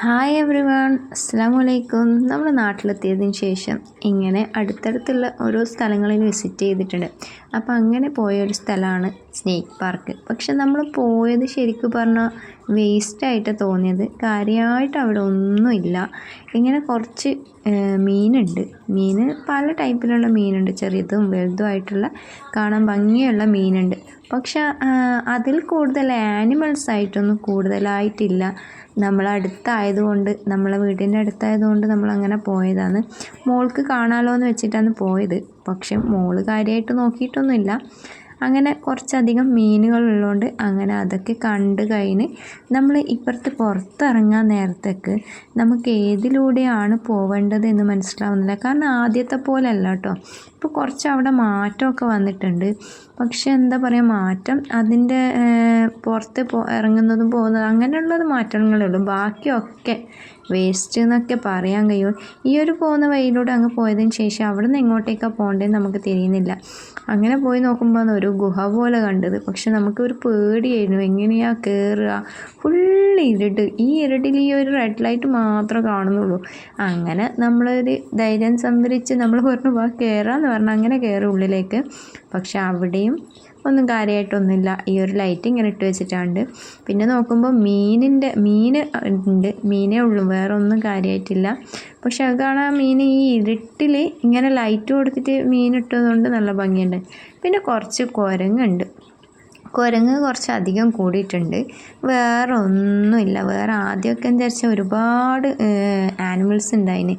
Hi every one അസ്സാമലൈക്കും നമ്മൾ നാട്ടിലെത്തിയതിന് ശേഷം ഇങ്ങനെ അടുത്തടുത്തുള്ള ഓരോ സ്ഥലങ്ങളിൽ വിസിറ്റ് ചെയ്തിട്ടുണ്ട്. അപ്പോൾ അങ്ങനെ പോയ ഒരു സ്ഥലമാണ് സ്നേക്ക് പാർക്ക് പക്ഷെ നമ്മൾ പോയത് ശരിക്കും പറഞ്ഞാൽ വേസ്റ്റായിട്ട് തോന്നിയത്. കാര്യമായിട്ട് അവിടെ ഒന്നുമില്ല. ഇങ്ങനെ കുറച്ച് മീനുണ്ട്. മീൻ പല ടൈപ്പിലുള്ള മീനുണ്ട്. ചെറിയതും വലുതുമായിട്ടുള്ള കാണാൻ ഭംഗിയുള്ള മീനുണ്ട്. പക്ഷെ അതിൽ കൂടുതൽ ആനിമൽസ് ആയിട്ടൊന്നും കൂടുതലായിട്ടില്ല. നമ്മളടുത്തായതുകൊണ്ട് നമ്മളെ വീടിന്റെ അടുത്തായതുകൊണ്ട് നമ്മളങ്ങനെ പോയതാണ്. മോൾക്ക് കാണാമല്ലോ എന്ന് വെച്ചിട്ടാണ് പോയത്. പക്ഷെ മോൾ കാര്യമായിട്ട് നോക്കിയിട്ടൊന്നുമില്ല. അങ്ങനെ കുറച്ചധികം മീനുകൾ ഉള്ളതുകൊണ്ട് അങ്ങനെ അതൊക്കെ കണ്ട് കഴിഞ്ഞ് നമ്മൾ ഇപ്പുറത്ത് പുറത്തിറങ്ങാൻ നേരത്തേക്ക് നമുക്ക് ഏതിലൂടെയാണ് പോവേണ്ടത് എന്ന് മനസ്സിലാവുന്നില്ല. കാരണം ആദ്യത്തെ പോലെ അല്ല കേട്ടോ. ഇപ്പോൾ കുറച്ച് അവിടെ മാറ്റമൊക്കെ വന്നിട്ടുണ്ട്. പക്ഷേ എന്താ പറയുക മാറ്റം അതിന്റെ പുറത്ത് പോ ഇറങ്ങുന്നതും പോകുന്നതും അങ്ങനെയുള്ളത് മാറ്റങ്ങളേ ഉള്ളൂ. ബാക്കിയൊക്കെ വേസ്റ്റ് എന്നൊക്കെ പറയാൻ കഴിയും ഈ ഒരു പോകുന്ന വഴിയിലൂടെ അങ്ങ് പോയതിന് ശേഷം അവിടെ നിന്ന് എങ്ങോട്ടേക്കാണ് പോകേണ്ടതെന്ന് നമുക്ക് തിരിയുന്നില്ല. അങ്ങനെ പോയി നോക്കുമ്പോൾ ഒരു ഗുഹ പോലെ കണ്ടത്. പക്ഷെ നമുക്ക് ഒരു പേടിയായിരുന്നു. എങ്ങനെയാ കയറുക ഫുൾ ഇരുട്ട്. ഈ ഇരുട്ടിൽ ഈ ഒരു റെഡ് ലൈറ്റ് മാത്രമേ കാണുന്നുള്ളൂ. അങ്ങനെ നമ്മളൊരു ധൈര്യം സംഭരിച്ച് നമ്മൾ പറഞ്ഞു വാ കയറാമെന്ന് പറഞ്ഞാൽ അങ്ങനെ കയറും ഉള്ളിലേക്ക്. പക്ഷെ അവിടെയും ഒന്നും കാര്യമായിട്ടൊന്നുമില്ല ഈ ഒരു ലൈറ്റ് ഇങ്ങനെ ഇട്ട് വെച്ചിട്ടാണ്ട്. പിന്നെ നോക്കുമ്പോൾ മീനിന്റെ മീൻ ഉണ്ട്. മീനേ ഉള്ളൂ. വേറെ ഒന്നും കാര്യമായിട്ടില്ല പക്ഷെ അത് കാണാൻ മീൻ ഈ ഇരുട്ടിൽ ഇങ്ങനെ ലൈറ്റ് കൊടുത്തിട്ട് മീൻ ഇട്ടതുകൊണ്ട് നല്ല ഭംഗിയുണ്ട്. പിന്നെ കുറച്ച് കുരങ്ങുണ്ട്. കുരങ്ങ് കുറച്ച് അധികം കൂടിയിട്ടുണ്ട്. വേറെ ഒന്നുമില്ല. വേറെ ആദ്യമൊക്കെ വെച്ചാൽ ഒരുപാട് ആനിമൽസ് ഉണ്ടായിന്.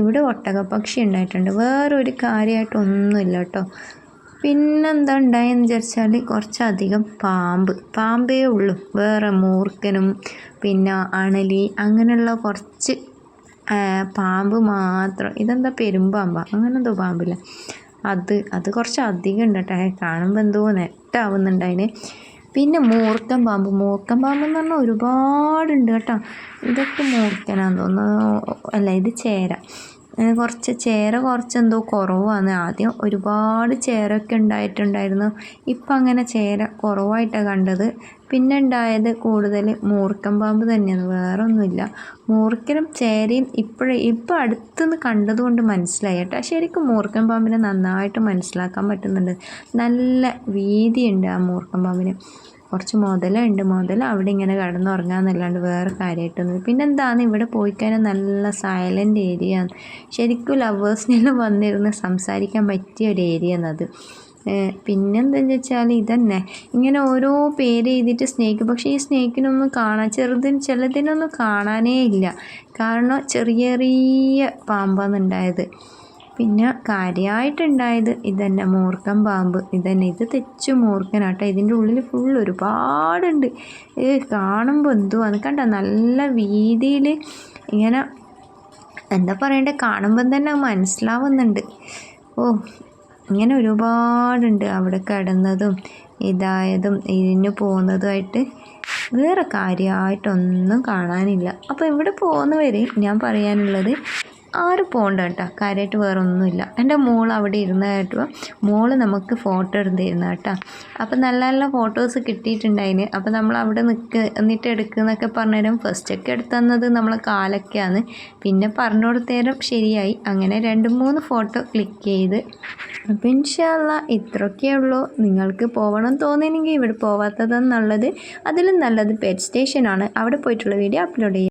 ഇവിടെ ഒട്ടകപ്പക്ഷി ഉണ്ടായിട്ടുണ്ട്. വേറെ ഒരു കാര്യമായിട്ടൊന്നുമില്ല കേട്ടോ. പിന്നെന്താ ഉണ്ടായെന്ന് വിചാരിച്ചാൽ കുറച്ചധികം പാമ്പ്. പാമ്പേ ഉള്ളൂ. വേറെ മൂർക്കനും പിന്നെ അണലി അങ്ങനെയുള്ള കുറച്ച് പാമ്പ് മാത്രം. ഇതെന്താ പെരുമ്പാമ്പ? അങ്ങനെന്തോ പാമ്പില്ല? അത് അത് കുറച്ച് അധികം ഉണ്ട് കേട്ടോ. കാണുമ്പോൾ എന്തോ നെറ്റാവുന്നുണ്ട് അതിന് പിന്നെ മൂർക്കൻ പാമ്പ്. മൂർക്കൻ പാമ്പ് എന്ന് പറഞ്ഞാൽ ഒരുപാടുണ്ട് കേട്ടോ. ഇതൊക്കെ മൂർക്കനാന്ന് തോന്നുന്നു. അല്ല ഇത് ചേര. കുറച്ച് ചേര കുറച്ചെന്തോ കുറവാണ്. ആദ്യം ഒരുപാട് ചേരൊക്കെ ഉണ്ടായിട്ടുണ്ടായിരുന്നു. ഇപ്പം അങ്ങനെ ചേര കുറവായിട്ടാണ് കണ്ടത്. പിന്നെ ഉണ്ടായത് കൂടുതൽ മൂർക്കം പാമ്പ് തന്നെയാണ്. വേറെ ഒന്നുമില്ല മൂർക്കനും ചേരയും ഇപ്പോഴും ഇപ്പം അടുത്തുനിന്ന് കണ്ടതുകൊണ്ട് മനസ്സിലായി കേട്ടോ. ശരിക്കും മൂർക്കം പാമ്പിനെ നന്നായിട്ട് മനസ്സിലാക്കാൻ പറ്റുന്നുണ്ട്. നല്ല വീതിയുണ്ട് ആ മൂർക്കം പാമ്പിന്. കുറച്ച് മുതലുണ്ട്. മുതൽ അവിടെ ഇങ്ങനെ കിടന്നുറങ്ങാന്നല്ലാണ്ട് വേറെ കാര്യമായിട്ടൊന്നും പിന്നെ എന്താണ് ഇവിടെ പോയി കഴിഞ്ഞാൽ നല്ല സൈലന്റ് ഏരിയ ശരിക്കും ലവേഴ്സിനെല്ലാം വന്നിരുന്ന് സംസാരിക്കാൻ പറ്റിയ ഒരു ഏരിയ എന്നത് പിന്നെന്താണെന്ന് വെച്ചാൽ ഇതന്നെ. ഇങ്ങനെ ഓരോ പേര് എഴുതിയിട്ട് സ്നേക്ക് പക്ഷേ ഈ സ്നേക്കിനൊന്നും കാണാൻ ചെറുതിന് ചിലതിനൊന്നും കാണാനേ ഇല്ല. കാരണം ചെറിയ ചെറിയ പാമ്പാണ് ഉണ്ടായത്. പിന്നെ കാര്യമായിട്ടുണ്ടായത് ഇതന്നെ മൂർഖൻ പാമ്പ്. ഇതന്നെ ഇത് തെച്ചു മൂർക്കനാട്ടോ ഇതിന്റെ ഉള്ളിൽ ഫുൾ ഒരുപാടുണ്ട്. ഏ കാണുമ്പോൾ എന്തോ എന്തുവാന്ന് കണ്ട നല്ല വീതിയിൽ ഇങ്ങനെ എന്താ പറയണ്ടേ? കാണുമ്പം തന്നെ മനസ്സിലാവുന്നുണ്ട്. ഓ ഇങ്ങനെ ഒരുപാടുണ്ട് അവിടെ കിടന്നതും ഇതായതും ഇരിഞ്ഞു പോകുന്നതുമായിട്ട് വേറെ കാര്യമായിട്ടൊന്നും കാണാനില്ല. അപ്പോൾ ഇവിടെ പോകുന്നവരെ? ഞാൻ പറയാനുള്ളത് ആരും പോകണ്ട കേട്ടോ. കാര്യമായിട്ട് വേറെ ഒന്നുമില്ല എന്റെ മോൾ അവിടെ ഇരുന്നായിട്ട് മോൾ നമുക്ക് ഫോട്ടോ എടുത്തിരുന്ന കേട്ടോ. അപ്പം നല്ല നല്ല ഫോട്ടോസ് കിട്ടിയിട്ടുണ്ടായിന്. അപ്പം നമ്മൾ അവിടെ നിൽക്ക് എന്നിട്ട് എടുക്കുന്നൊക്കെ പറഞ്ഞുതരും. ഫസ്റ്റൊക്കെ എടുത്തന്നത് നമ്മളെ കാലൊക്കെയാണ്. പിന്നെ പറഞ്ഞു കൊടുത്തേരം ശരിയായി. അങ്ങനെ രണ്ട് മൂന്ന് ഫോട്ടോ ക്ലിക്ക് ചെയ്ത്. അപ്പം ഇൻഷാല്ല ഇത്രയൊക്കെ ഉള്ളൂ. നിങ്ങൾക്ക് പോകണം തോന്നിയെങ്കിൽ ഇവിടെ പോവാത്തതാണ് നല്ലത് അതിലും നല്ലത് പെറ്റ് സ്റ്റേഷനാണ് അവിടെ പോയിട്ടുള്ള വീഡിയോ അപ്ലോഡ് ചെയ്യും.